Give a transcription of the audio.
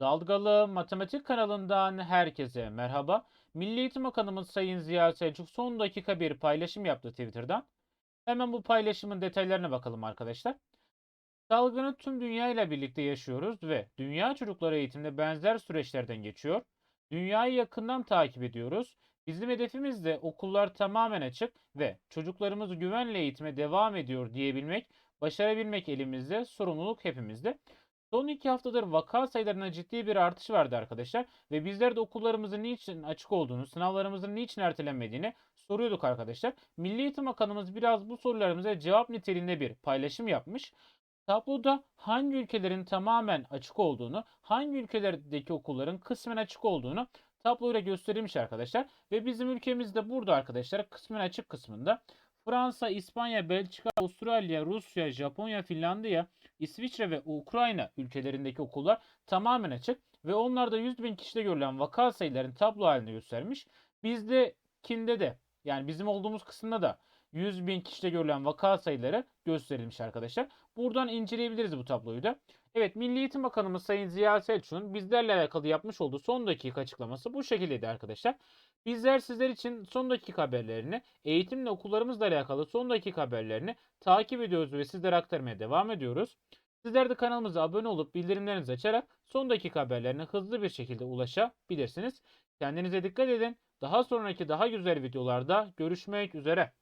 Dalgalı Matematik kanalından herkese merhaba. Milli Eğitim Bakanımız Sayın Ziya Selçuk son dakika bir paylaşım yaptı Twitter'dan. Hemen bu paylaşımın detaylarına bakalım arkadaşlar. Salgını tüm dünya ile birlikte yaşıyoruz ve dünya çocukları eğitimde benzer süreçlerden geçiyor. Dünyayı yakından takip ediyoruz. Bizim hedefimiz de okullar tamamen açık ve çocuklarımız güvenle eğitime devam ediyor diyebilmek, başarabilmek elimizde, sorumluluk hepimizde. Son iki haftadır vaka sayılarına ciddi bir artış vardı arkadaşlar ve bizler de okullarımızın niçin açık olduğunu, sınavlarımızın niçin ertelenmediğini soruyorduk arkadaşlar. Milli Eğitim Bakanımız biraz bu sorularımıza cevap niteliğinde bir paylaşım yapmış. Tabloda hangi ülkelerin tamamen açık olduğunu, hangi ülkelerdeki okulların kısmen açık olduğunu tabloyla gösterilmiş arkadaşlar. Ve bizim ülkemizde burada arkadaşlar kısmen açık kısmında Fransa, İspanya, Belçika, Avustralya, Rusya, Japonya, Finlandiya, İsviçre ve Ukrayna ülkelerindeki okullar tamamen açık ve onlarda 100 bin kişide görülen vaka sayılarını tablo halinde göstermiş. Bizde kinde de yani bizim olduğumuz kısımda da 100 bin kişide görülen vaka sayıları gösterilmiş arkadaşlar. Buradan inceleyebiliriz bu tabloyu da. Evet Milli Eğitim Bakanımız Sayın Ziya Selçuk'un bizlerle alakalı yapmış olduğu son dakika açıklaması bu şekildeydi arkadaşlar. Bizler sizler için son dakika haberlerini, eğitimle okullarımızla alakalı son dakika haberlerini takip ediyoruz ve sizlere aktarmaya devam ediyoruz. Sizler de kanalımıza abone olup bildirimlerinizi açarak son dakika haberlerine hızlı bir şekilde ulaşabilirsiniz. Kendinize dikkat edin. Daha sonraki daha güzel videolarda görüşmek üzere.